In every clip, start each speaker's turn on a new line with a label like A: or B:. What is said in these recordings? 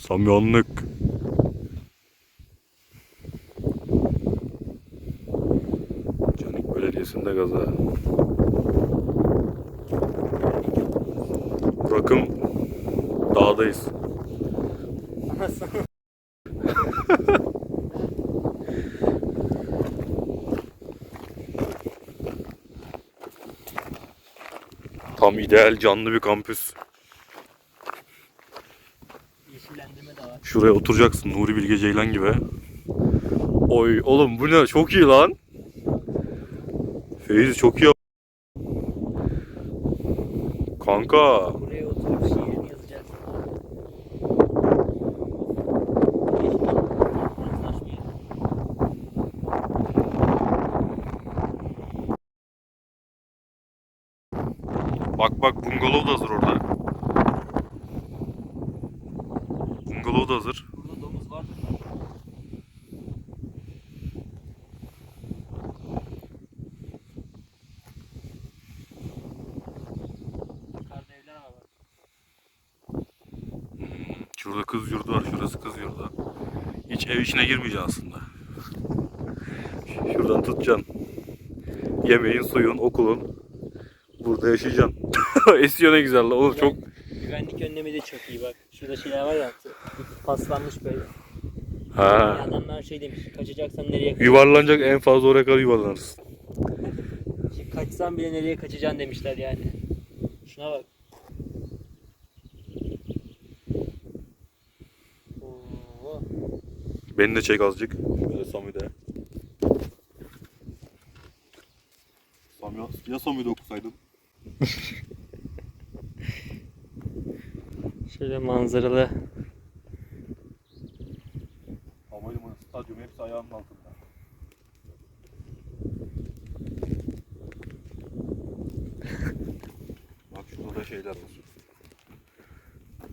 A: Samyanlık. Canik Belediyesi'nde gaza. Rakım dağdayız. Tam ideal canlı bir kampüs.
B: Yeşillendirme de var.
A: Şuraya oturacaksın Nuri Bilge Ceylan gibi. Oy oğlum bu ne? Çok iyi lan. Feyzi çok iyi. Kanka.
B: Buraya oturup şiirini yazacaksın.
A: Bak bak bungalov da hazır orada. Bungalov da hazır.
B: Burada domuz var.
A: Şurada kız yurdu var, şurası kız yurdu. Hiç ev içine girmeyeceksin aslında. Şuradan tutacaksın. Yemeğin, suyun, okulun. Burada yaşayacaksın. Esiyor ne güzel lan. Oğlum çok
B: Güvenlik önlemi de çok iyi bak. Şurada şeyler var ya. Paslanmış böyle.
A: ha.
B: Adamlar şey demiş. Kaçacaksan nereye kaç?
A: Yuvarlanacak en fazla oraya kadar yuvarlanırsın.
B: Kaçsan bile nereye kaçacaksın demişler yani. Şuna bak. Oo.
A: Beni de çek azıcık. Şöyle Sami de. Sami, ya Sami'de okusaydım?
B: Şöyle manzaralı.
A: Havalimanı, stadyum hepsi ayağımın altında. Bak şurada da şeyler var.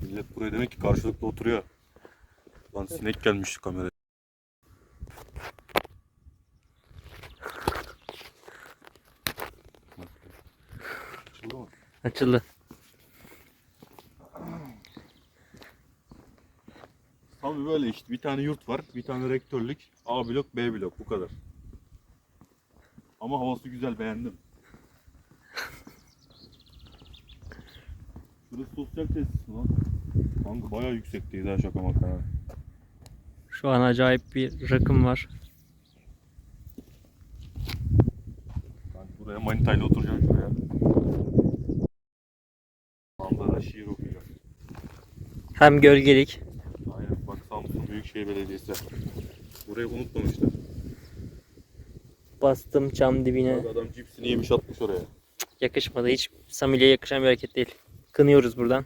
A: Millet buraya demek ki karşılıklı oturuyor. Lan sinek gelmiş kameraya. Mı?
B: Açıldı.
A: Tabii böyle işte bir tane yurt var, bir tane rektörlük, A blok, B blok bu kadar. Ama havası güzel beğendim. Burası sosyal tesis mi lan? Kanka bayağı yüksekteyiz ha şaka maka.
B: Şu an acayip bir rakım var.
A: Ben buraya manitayla oturacağım şuraya. Manzara şiir okuyacağım.
B: Hem gölgelik.
A: Büyükşehir Belediyesi. Burayı unutmamışlar.
B: Bastım cam dibine.
A: Bak adam cipsini yemiş atmış oraya.
B: Yakışmadı. Hiç Samile'ye yakışan bir hareket değil. Kınıyoruz buradan.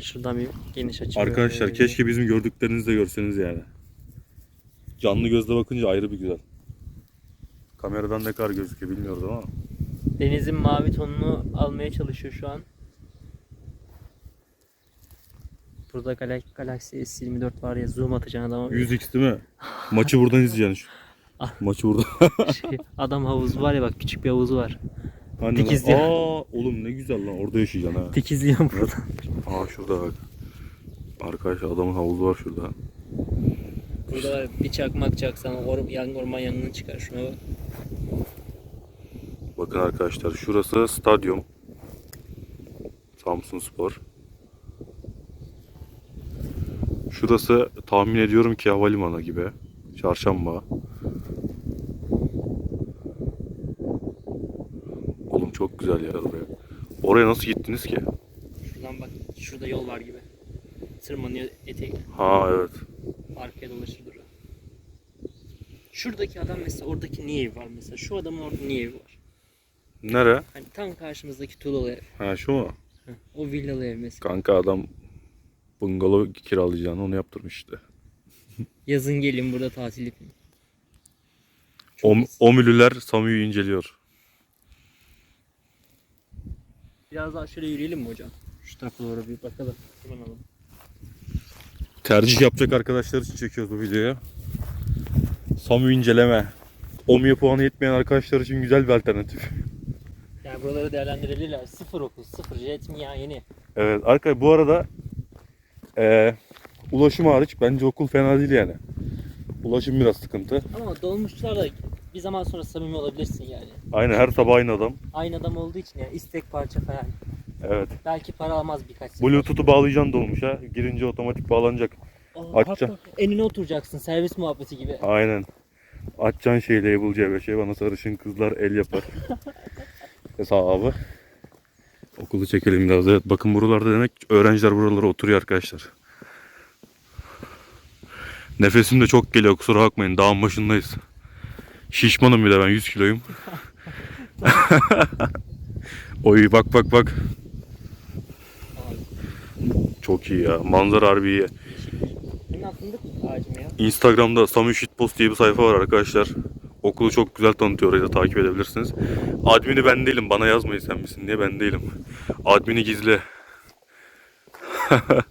B: Şuradan bir geniş açı.
A: Arkadaşlar
B: böyle.
A: keşke bizim gördüklerinizi de görseniz yani. Canlı gözle bakınca ayrı bir güzel. Kameradan ne kadar gözüküyor bilmiyoruz ama.
B: Denizin mavi tonunu almaya çalışıyor şu an. Burada Gal Galaxy S24 var ya zoom atacaksın adama.
A: 100x değil mi? Maçı buradan izleyeceksin. Maçı burada.
B: Şey, adam havuzu var ya bak küçük bir havuzu var. Dikiz
A: lan-
B: diye.
A: Aa oğlum ne güzel lan orada yaşayacaksın ha.
B: Dikizliyorum burada.
A: Aa şurada bak. Arkadaşlar adamın havuzu var şurada.
B: Burada var bir çakmak çaksan or yan orman yangını çıkar şuna bak.
A: Bakın arkadaşlar şurası stadyum. Samsun Spor. Şurası tahmin ediyorum ki havalimanı gibi. Çarşamba. Oğlum çok güzel yer oraya. Oraya nasıl gittiniz ki?
B: Şuradan bak şurada yol var gibi. Tırmanıyor eteği.
A: Ha evet.
B: Arkaya dolaşır duruyor. Şuradaki adam mesela oradaki niye evi var mesela? Şu adamın orada niye evi var?
A: Nere?
B: Hani tam karşımızdaki tuğlalı ev.
A: Ha şu mu?
B: O villalı ev mesela.
A: Kanka adam bungalov kiralayacağını onu yaptırmış işte.
B: Yazın gelin burada tatil yapın.
A: O. Omülüler Sami'yi inceliyor.
B: Biraz daha şöyle yürüyelim mi hocam? Şu tarafa doğru bir bakalım. Tırmanalım.
A: tercih yapacak arkadaşlar için çekiyoruz bu videoyu. Samu inceleme. Omiye puanı yetmeyen arkadaşlar için güzel bir alternatif.
B: Yani buraları değerlendirebilirler. Sıfır okul, sıfır jet mi ya yeni.
A: Evet arkadaşlar bu arada eee ulaşım hariç bence okul fena değil yani. Ulaşım biraz sıkıntı.
B: Ama dolmuşlarla bir zaman sonra samimi olabilirsin yani.
A: Aynen her sabah aynı adam.
B: Aynı adam olduğu için yani istek parça falan.
A: Evet.
B: Belki para almaz birkaç sefer.
A: Bluetooth'u bağlayacaksın dolmuşa. Girince otomatik bağlanacak.
B: Aa,
A: açacaksın.
B: Enine oturacaksın servis muhabbeti gibi.
A: Aynen. Açacaksın şey label C5'e bana sarışın kızlar el yapar. Hesabı. Okulu çekelim biraz. Evet bakın buralarda demek öğrenciler buralara oturuyor arkadaşlar. Nefesim de çok geliyor kusura bakmayın dağın başındayız. Şişmanım bir de ben 100 kiloyum. Oy bak bak bak. Çok iyi ya. Manzara harbi iyi. Instagram'da Samu Shitpost diye bir sayfa var arkadaşlar. Okulu çok güzel tanıtıyor. Orayı da takip edebilirsiniz. Admini ben değilim. Bana yazmayın sen misin diye ben değilim. Admini gizli.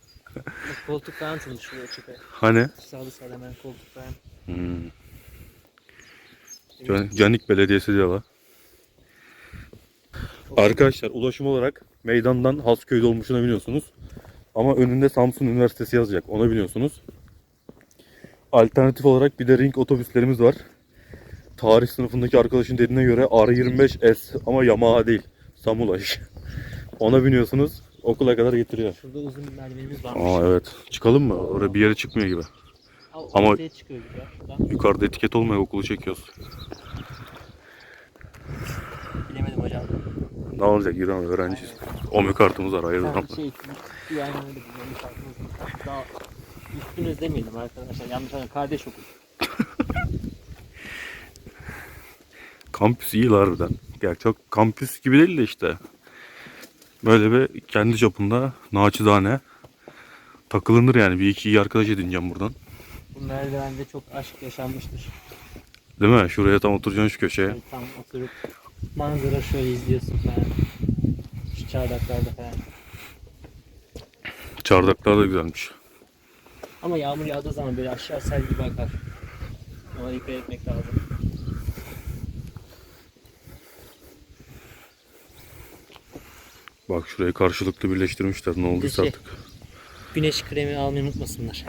B: Koltuk falan çalışıyor çöpe.
A: Hani?
B: Sağda sağda hemen koltuk falan.
A: Hmm. Can- Canik Belediyesi diyorlar. Arkadaşlar ulaşım olarak meydandan Hasköy'de olmuşuna biliyorsunuz. Ama önünde Samsun Üniversitesi yazacak. Onu biliyorsunuz. Alternatif olarak bir de ring otobüslerimiz var. Tarih sınıfındaki arkadaşın dediğine göre R25S ama Yamaha değil. Samulaş. Ona biniyorsunuz. Okula kadar getiriyor.
B: Şurada uzun bir merdivenimiz varmış.
A: Aa evet. Çıkalım mı? Oraya bir yere çıkmıyor gibi.
B: Aa,
A: ama-
B: çıkıyor gibi.
A: Yukarıda etiket olmuyor okulu çekiyoruz.
B: Bilemedim hocam.
A: Ne olacak İran öğrenciyiz. OMÜ kartımız var hayırdır
B: Ha,
A: ama.
B: şey, yani öyle bir yanlış aklımız. Daha üstünüz demeyelim arkadaşlar. Yanlış anlayın. Kardeş okul.
A: Kampüs iyi harbiden. Ya çok kampüs gibi değil de işte. Böyle bir kendi çapında naçizane takılınır yani. Bir iki iyi arkadaş edineceğim buradan.
B: Bu merdivende çok aşk yaşanmıştır.
A: Değil mi? Şuraya tam oturacaksın şu köşeye.
B: Yani tam oturup manzara şöyle izliyorsun falan. Şu çardaklarda falan.
A: Çardaklar da güzelmiş.
B: Ama yağmur yağdığı zaman böyle aşağı sel gibi akar. Ona dikkat etmek lazım.
A: Bak şurayı karşılıklı birleştirmişler. Ne olduysa
B: şey-
A: artık.
B: Güneş kremi almayı unutmasınlar.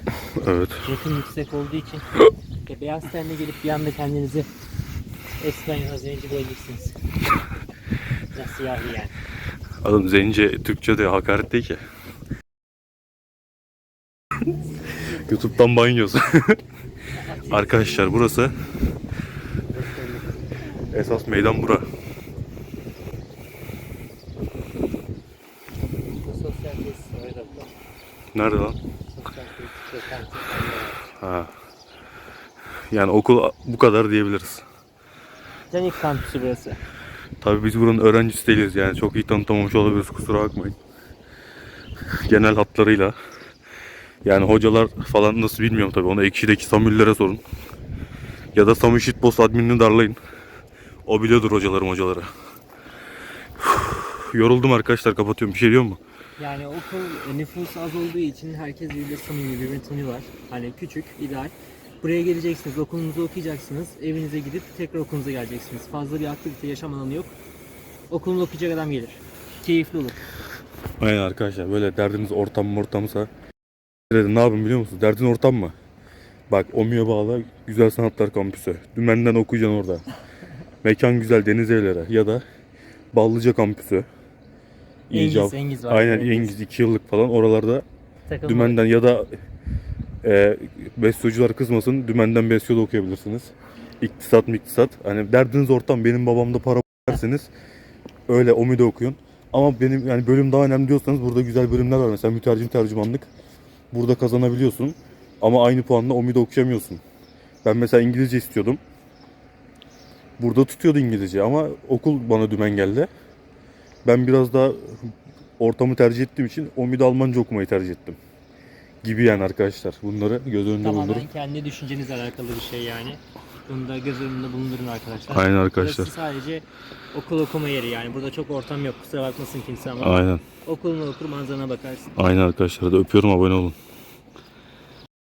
A: Evet.
B: Yakın yüksek olduğu için e, beyaz tenle gelip bir anda kendinizi da zenci bulabilirsiniz. Ya siyahi yani.
A: Adam zence Türkçe de hakaret değil ki. Youtube'dan banyoz. Arkadaşlar burası esas meydan bura.
B: Bu sosyal tesis orada da.
A: Nerede lan? Ha. Yani okul bu kadar diyebiliriz.
B: Canik kampüsü burası.
A: Tabii biz buranın öğrencisi değiliz yani çok iyi tanıtamamış olabiliriz kusura bakmayın. Genel hatlarıyla. Yani hocalar falan nasıl bilmiyorum tabii onu ekşideki Samüllere sorun. Ya da Samü Shitpost adminini darlayın. O biliyordur hocalarım hocaları. Yoruldum arkadaşlar kapatıyorum bir şey diyor mu?
B: Yani okul e, nüfusu az olduğu için herkes birbirine samimi birbirini tanıyorlar. Hani küçük, ideal. Buraya geleceksiniz, okulunuzu okuyacaksınız, evinize gidip tekrar okulunuza geleceksiniz. Fazla bir aktivite yaşam alanı yok. Okulunu okuyacak adam gelir. Keyifli olur.
A: Aynen arkadaşlar böyle derdiniz ortam mı ortamsa ne yapın biliyor musunuz? Derdin ortam mı? Bak OMÜ'ye bağlı Güzel Sanatlar Kampüsü. Dümenden okuyacaksın orada. Mekan güzel deniz evleri ya da Ballıca Kampüsü.
B: Engiz,
A: İcab-
B: Engiz var.
A: Aynen Engiz 2 yıllık falan oralarda
B: Takılma.
A: dümenden ya da e, besyocular kızmasın dümenden besyo da okuyabilirsiniz. İktisat mı iktisat. Hani derdiniz ortam benim babamda para derseniz öyle OMÜ'de okuyun. Ama benim yani bölüm daha önemli diyorsanız burada güzel bölümler var. Mesela mütercim tercümanlık. Burada kazanabiliyorsun. Ama aynı puanla OMÜ'de okuyamıyorsun. Ben mesela İngilizce istiyordum. Burada tutuyordu İngilizce ama okul bana dümen geldi. Ben biraz daha ortamı tercih ettiğim için OMÜ'de Almanca okumayı tercih ettim. Gibi yani arkadaşlar. Bunları göz önünde bulundurun.
B: Tamamen kendi düşüncenizle alakalı bir şey yani. Bunu da göz önünde bulundurun arkadaşlar.
A: Aynen arkadaşlar.
B: Burası sadece okul okuma yeri yani. Burada çok ortam yok. Kusura bakmasın kimse ama.
A: Aynen.
B: Okulunu okur manzarana bakarsın.
A: Aynen arkadaşlar. Hadi öpüyorum abone olun.